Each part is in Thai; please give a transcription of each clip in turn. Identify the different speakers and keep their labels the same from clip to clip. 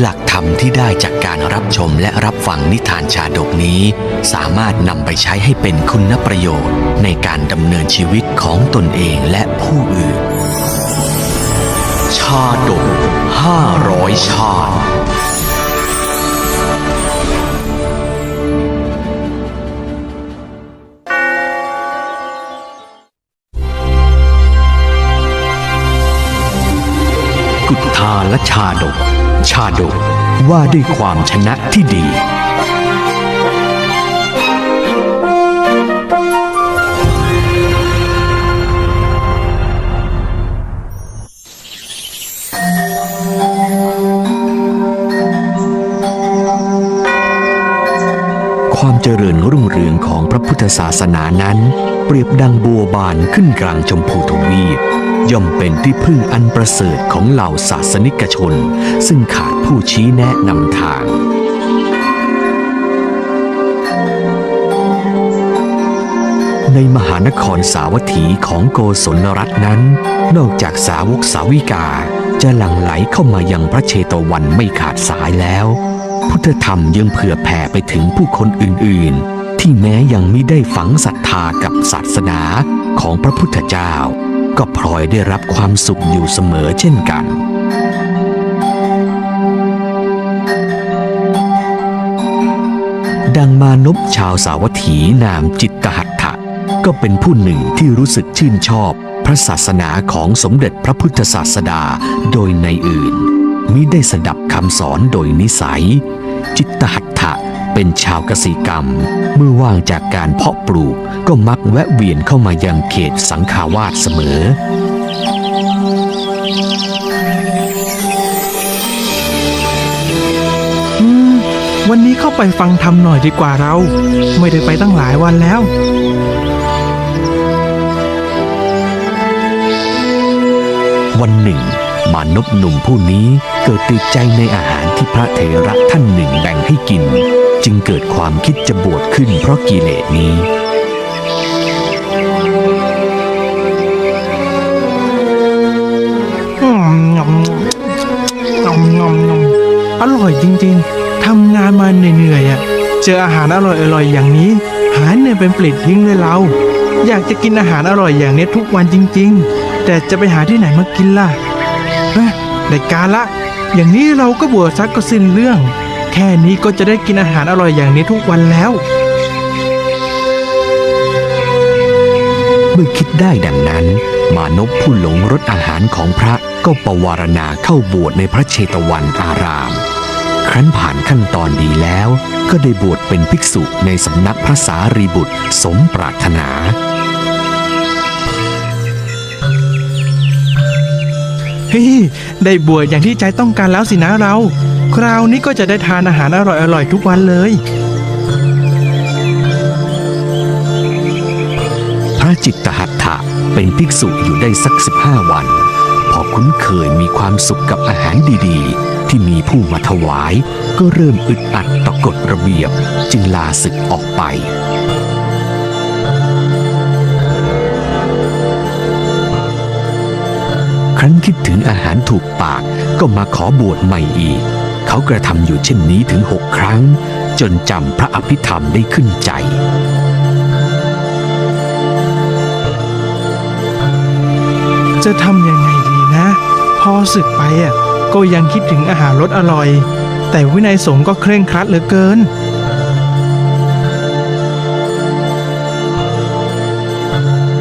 Speaker 1: หลักธรรมที่ได้จากการรับชมและรับฟังนิทานชาดกนี้ สามารถนำไปใช้ให้เป็นคุณประโยชน์ ในการดำเนินชีวิตของตนเองและผู้อื่น ชาดกห้าร้อยชาติกุทาและชาดก ชาดกว่าด้วยความชนะที่ดี ความเจริญรุ่งเรืองของพระพุทธศาสนานั้น เปรียบดังบัวบานขึ้นกลางชมพูทวีป ย่อมเป็นที่พึ่งอันประเสริฐของเหล่าศาสนิกชน ซึ่งขาดผู้ชี้แนะนำทาง ในมหานครสาวัตถีของโกศลรัตน์นั้น นอกจากสาวกสาวิกาจะหลั่งไหลเข้ามายังพระเชตวันไม่ขาดสายแล้ว พุทธธรรมยังเผื่อแผ่ไปถึงผู้คนอื่นๆ ที่แม้ยังไม่ได้ฝังศรัทธากับศาสนาของพระพุทธเจ้า ก็พลอยได้รับความสุขอยู่เสมอเช่นกัน ดังมานพชาวสาวัตถีนามจิตตหัตถะก็เป็นผู้หนึ่งที่รู้สึกชื่นชอบพระศาสนาของสมเด็จพระพุทธศาสดาโดยในอื่นมิได้สดับคำสอนโดยนิสัย จิตตหัต เป็นชาวกสิกรรม เมื่อว่างจากการเพาะปลูกก็มักแวะเวียนเข้ามายังเขตสังขาวาสเสมอ
Speaker 2: อืม วันนี้เข้าไปฟังธรรมหน่อยดีกว่าเรา ไม่ได้ไปตั้งหลายวันแล้ว
Speaker 1: วันหนึ่ง มานพหนุ่มผู้นี้เกิดติดใจในอาหารที่พระเถระท่านหนึ่งแบ่งให้กิน จึงเกิดความคิดจะบวชขึ้นเพราะกิเลสนี้
Speaker 2: อืมงอมงอมงอมงอมอร่อยจริงๆ ทำงานมาเหนื่อยๆอะ เจออาหารอร่อยๆ อย่างนี้ หายเหนื่อยเป็นปลิดทิ้งเลยเรา อยากจะกินอาหารอร่อยอย่างนี้ทุกวันจริง ๆ แต่จะไปหาที่ไหนมากินล่ะเฮ้ยได้การละ อย่างนี้เราก็บวชซักก็สิ้นเรื่อง แค่นี้ก็จะได้กินอาหารอร่อยอย่างนี้ทุกวันแล้ว
Speaker 1: เมื่อคิดได้ดังนั้น มานพผู้หลงรสอาหารของพระก็ประวารณาเข้าบวชในพระเชตวันอาราม ครั้นผ่านขั้นตอนดีแล้ว ก็ได้บวชเป็นภิกษุในสำนักพระสารีบุตรสมปรารถนา
Speaker 2: ฮ้ยได้บวชอย่างที่ใจต้องการแล้วสินะเรา คราวนี้ก็จะได้ทานอาหารอร่อยๆทุกวันเลย
Speaker 1: พระจิตตหัตถะเป็นภิกษุอยู่ได้สักสิบห้าวัน พอคุ้นเคยมีความสุขกับอาหารดีๆ ที่มีผู้มาถวาย ก็เริ่มอึดอัดต่อกฎระเบียบ จึงลาศึกออกไป รั้นคิดถึงอาหารถูกปากก็มาขอบวชใหม่อีก เขากระทำอยู่เช่นนี้ถึงหกครั้ง จนจำพระอภิธรรมได้ขึ้นใจ
Speaker 2: จะทำยังไงดีนะ พอศึกไปอะก็ยังคิดถึงอาหารรสอร่อย แต่วินัยสงฆ์ก็เคร่งครัดเหลือเกิน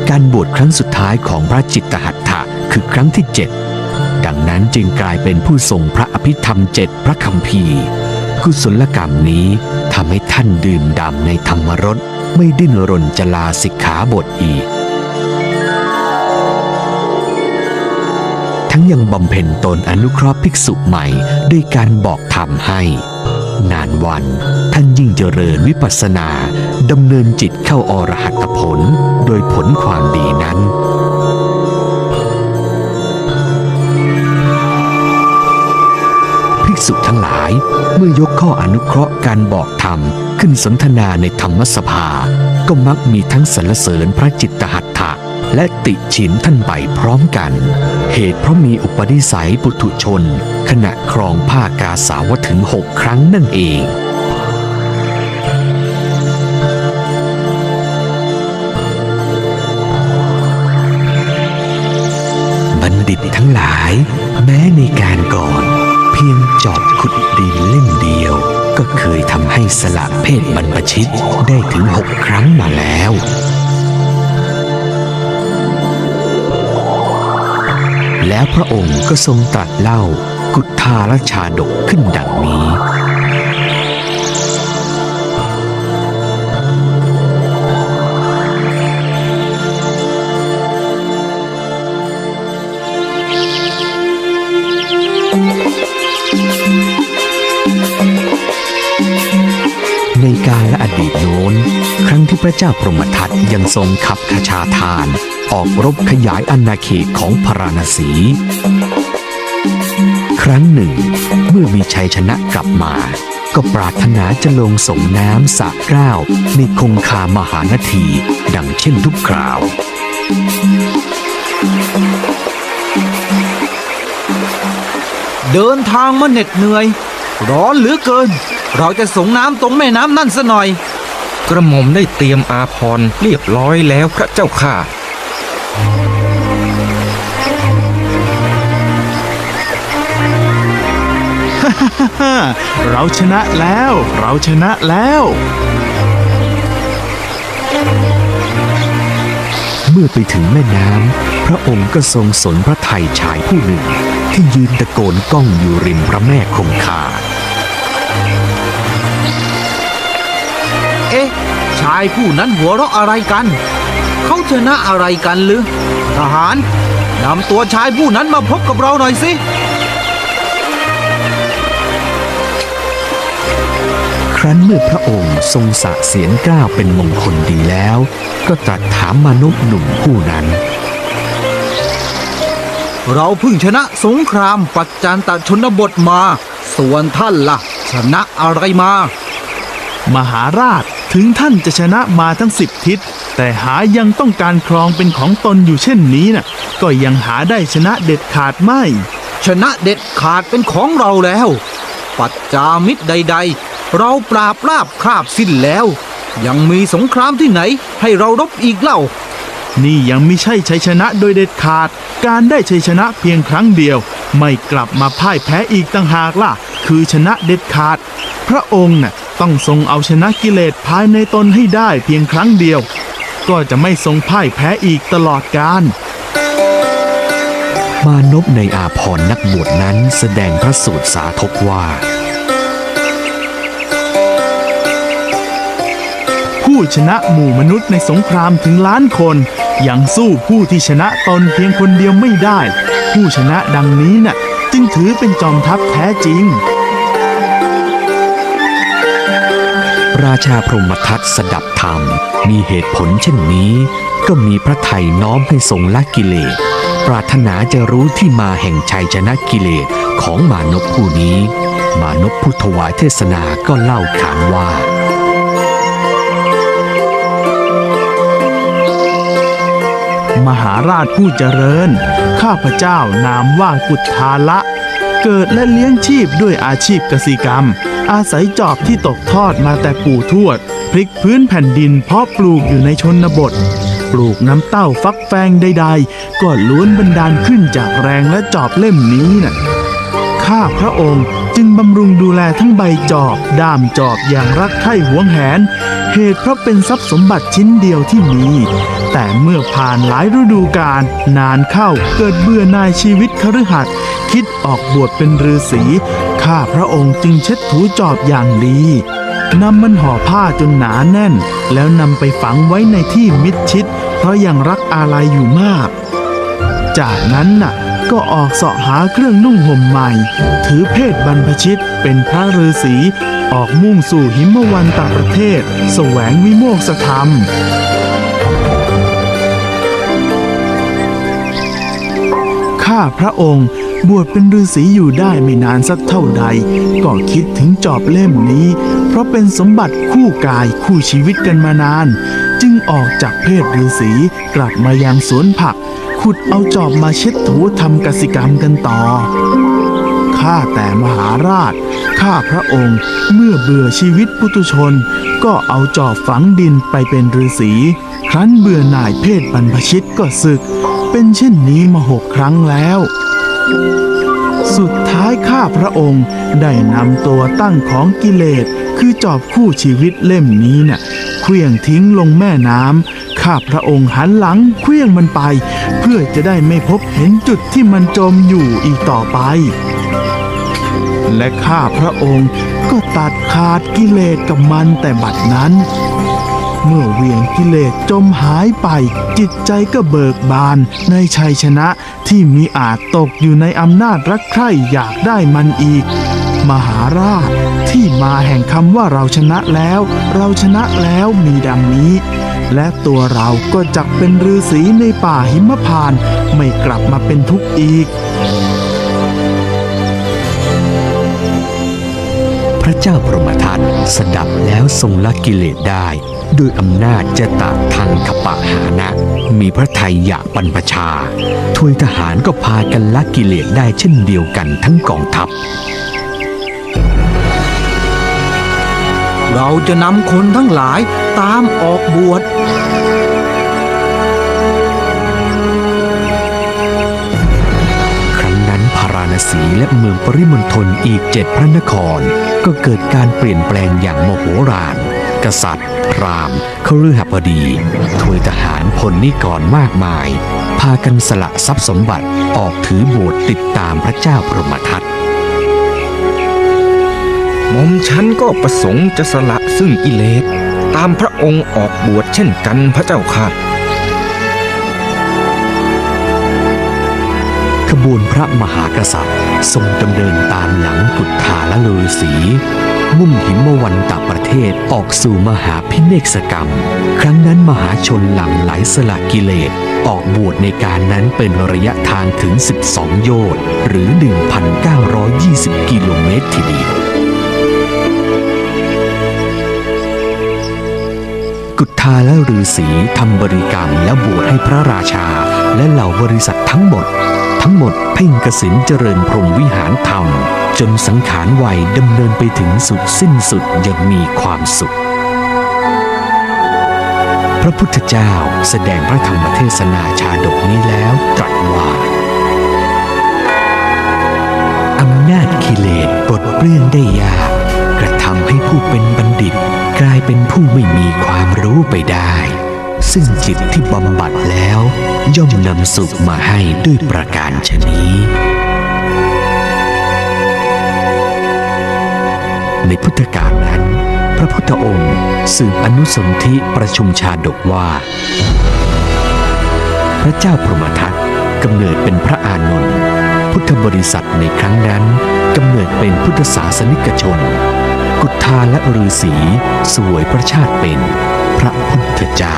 Speaker 1: การบวชครั้งสุดท้ายของพระจิตตหัตถะ คือครั้งที่เจ็ดดังนั้นจึงกลายเป็นผู้ทรงพระอภิธรรมเจ็ดพระคำพีกุศลกรรมนี้ทำให้ท่านดื่มด่ำในธรรมรสไม่ดิ้นรนจะลาสิกขาบทอีก ทั้งยังบำเพ็ญตนอนุเคราะห์ภิกษุใหม่ด้วยการบอกธรรมให้ นานวันท่านยิ่งเจริญวิปัสสนาดำเนินจิตเข้าอรหัตผล โดยผลความดีนั้น ษุทั้งหลาย เมื่อยกข้ออนุเคราะห์การบอกธรรม ขึ้นสนทนาในธรรมสภา ก็มักมีทั้งสรรเสริญพระจิตตหัตถะและติฉินท่านไปพร้อมกัน เหตุเพราะมีอุปนิสัยปุถุชน ขณะครองผ้ากาสาวถึงหกครั้งนั่นเองบัณฑิตทั้งหลาย แม้ในการก่อน เพียงจอบขุดดินเล่มเดียว ก็เคยทำให้สละเพศบรรพชิตได้ถึงหกครั้งมาแล้วแล้วพระองค์ก็ทรงตรัสเล่า กุฏธาลชาดกขึ้นดังนี้ พระเจ้าพรหมทัตยังทรงขับขชาทาน ออกรบขยายอาณาเขตของพาราณสี ครั้งหนึ่ง เมื่อมีชัยชนะกลับมา ก็ปรารถนาจะลงส่งน้ำสระเกล้าในคงคามหานที ดังเช่นทุกคราว
Speaker 3: เดินทางมาเหน็ดเหนื่อย ร้อนเหลือเกิน เราจะส่งน้ำตรงแม่น้ำนั่นซะหน่อย
Speaker 4: กระหม่อมได้เตรียมอาพรณ์เรียบร้อยแล้วพระเจ้าค่ะ
Speaker 5: ฮ่าเราชนะแล้ว เราชนะแล้ว
Speaker 1: เมื่อไปถึงแม่น้ำ พระองค์ก็ทรงสนพระไทยชายผู้หนึ่ง ที่ยืนตะโกนก้องอยู่ริมพระแม่คงคา
Speaker 3: ชายผู้นั้นหัวเราะอะไรกัน เขาชนะอะไรกันหรือ ทหารนำตัวชายผู้นั้นมาพบกับเราหน่อยสิ
Speaker 1: ครั้นเมื่อพระองค์ทรงสะเสียนกล้าวเป็นมงคลดีแล้ว ก็ตรัสถามมนุษย์หนุ่มผู้นั้น
Speaker 3: เราเพิ่งชนะสงครามปัจจานตชนบทมา ส่วนท่านล่ะ ชนะอะไรมา
Speaker 5: มหาราช ถึงท่านจะชนะมาทั้งสิบทิศ แต่หายังต้องการครองเป็นของตนอยู่เช่นนี้น่ะ ก็ยังหาได้ชนะเด็ดขาดไม่
Speaker 3: ชนะเด็ดขาดเป็นของเราแล้ว ปัจจามิตรใด ๆ เราปราบราบคราบสิ้นแล้ว ยังมีสงครามที่ไหนให้เรารบอีกเล่า
Speaker 5: นี่ยังไม่ใช่ชัยชนะโดยเด็ดขาด การได้ชัยชนะเพียงครั้งเดียว ไม่กลับมาพ่ายแพ้อีกต่างหากล่ะ คือชนะเด็ดขาด พระองค์น่ะ ต้องทรงเอาชนะกิเลสภายในตนให้ได้เพียงครั้งเดียว ก็จะไม่ทรงพ่ายแพ้อีกตลอดกาล
Speaker 1: มานพในอาพรณ์นักบวชนั้นแสดงพระสูตรสาธกว่า
Speaker 5: ผู้ชนะหมู่มนุษย์ในสงครามถึงล้านคน ยังสู้ผู้ที่ชนะตนเพียงคนเดียวไม่ได้ ผู้ชนะดังนี้น่ะ จึงถือเป็นจอมทัพแท้จริง
Speaker 1: ราชาพรหมทัตสดับธรรม มีเหตุผลเช่นนี้ ก็มีพระไทยน้อมให้ทรงละกิเลส ปรารถนาจะรู้ที่มาแห่งชัยชนะกิเลสของมานพผู้นี้ มานพผู้ถวายเทศนาก็เล่าขานว่า
Speaker 5: มหาราชผู้เจริญ ข้าพเจ้านามว่ากุทาละ เกิดและเลี้ยงชีพด้วยอาชีพกสิกรรม อาศัยจอบที่ตกทอดมาแต่ปู่ทวด พลิกพื้นแผ่นดินเพาะปลูกอยู่ในชนบท ปลูกน้ำเต้าฟักแฟงใดๆ ก็ล้วนบันดาลขึ้นจากแรงและจอบเล่มนี้น่ะข้าพระองค์จึงบำรุงดูแลทั้งใบจอบ ด้ามจอบอย่างรักใคร่หวงแหน เหตุเพราะเป็นทรัพย์สมบัติชิ้นเดียวที่มี แต่เมื่อผ่านหลายฤดูกาลนานเข้าเกิดเบื่อนายชีวิตคฤหัสถ์คิดออกบวชเป็นฤาษี ข้าพระองค์จึงเช็ดถูจอบอย่างดีนำมันห่อผ้าจนหนาแน่น แล้วนำไปฝังไว้ในที่มิดชิด เพราะยังรักอาลัยอยู่มาก จากนั้นน่ะก็ออกเสาะหาเครื่องนุ่งห่มใหม่ ถือเพศบรรพชิตเป็นพระฤาษีออกมุ่งสู่หิมวันตประเทศแสวงวิโมกษธรรมข้าพระองค์ บวชเป็นฤาษีอยู่ได้ไม่นานสักเท่าใด ก็คิดถึงจอบเล่มนี้ เพราะเป็นสมบัติคู่กายคู่ชีวิตกันมานาน จึงออกจากเพศฤาษีกลับมายังสวนผัก ขุดเอาจอบมาเช็ดถูทำกสิกรรมกันต่อข้าแต่มหาราช ข้าพระองค์เมื่อเบื่อชีวิตปุตุชน ก็เอาจอบฝังดินไปเป็นฤาษี ครั้นเบื่อหน่ายเพศบรรพชิตก็ศึก เป็นเช่นนี้มาหกครั้งแล้ว สุดท้ายข้าพระองค์ได้นำตัวตั้งของกิเลส คือจอบคู่ชีวิตเล่มนี้น่ะเคลื่องทิ้งลงแม่น้ำข้าพระองค์หันหลังเคลื่องมันไป เพื่อจะได้ไม่พบเห็นจุดที่มันจมอยู่อีกต่อไป และข้าพระองค์ก็ตัดขาดกิเลสกับมันแต่บัดนั้น เมื่อเวียงกิเลสจมหายไป จิตใจก็เบิกบานในชัยชนะที่มีอาจตกอยู่ในอำนาจรักใคร่อยากได้มันอีก มหาราชที่มาแห่งคำว่าเราชนะแล้ว เราชนะแล้วมีดังนี้ และตัวเราก็จักเป็นฤาษีในป่าหิมพานต์ไม่กลับมาเป็นทุกข์อีก
Speaker 1: พระเจ้าพรหมทัตสดับแล้วทรงละกิเลสได้ ด้วยอำนาจจะตากทังขปะหานะ มีพระไทยอยากบรรพชาทวยทหารก็พากันละกิเลสได้เช่นเดียวกันทั้งกองทัพ
Speaker 3: เราจะนำคนทั้งหลายตามออกบวช
Speaker 1: ครั้งนั้นพาราณสีและเมืองปริมณฑลอีกเจ็ดพระนคร ก็เกิดการเปลี่ยนแปลงอย่างโมโหราน กษัตริย์ พราหมณ์คฤหบดีทวยทหารพลนิกรมากมาย พากันสละทรัพย์สมบัติออกถือโบสถ์ติดตามพระเจ้าพรหมทัต
Speaker 4: หม่อมฉันก็ประสงค์จะสละซึ่งกิเลสตามพระองค์ออกบวชเช่นกันพระเจ้าค่ะ
Speaker 1: ขบวนพระมหากษัตริย์ทรงดำเนินตามหลังกุฏฐา ละฤาษีมุ่งหิมวันตประเทศออกสู่มหาพิเนกสกรรม ครั้งนั้นมหาชนหลั่งไหลสละกิเลส ออกบวชในการนั้นเป็นระยะทางถึง 12 โยชน์ หรือ 1,920 กิโลเมตรทีเดียว กุฏาและฤาษีทำบริกรรมและบวชให้พระราชา และเหล่าบริษัททั้งหมด ทั้งหมดเพ่งกสินเจริญพรหมวิหารธรรม จนสังขารวัยดำเนินไปถึงสุดสิ้นสุดอยังมีความสุข พระพุทธเจ้าแสดงพระธรรมเทศนาชาดกนี้แล้วตรัสว่าอำนาจกิเลสปลดเปลื้องได้ยากกระทำให้ผู้เป็นบัณฑิต กลายเป็นผู้ไม่มีความรู้ไปได้ ซึ่งจิตที่บำบัดแล้ว ย่อมนำสุขมาให้ด้วยประการชนี้ ในพุทธกาลนั้น พระพุทธองค์สืบอนุสนธิประชุมชาดกว่า พระเจ้าพรหมทัตกำเนิดเป็นพระอานนท์พุทธบริษัทในครั้งนั้นกำเนิดเป็นพุทธศาสนิกชน กุฏาและฤาษีสวยพระชาติเป็นพระพุทธเจ้า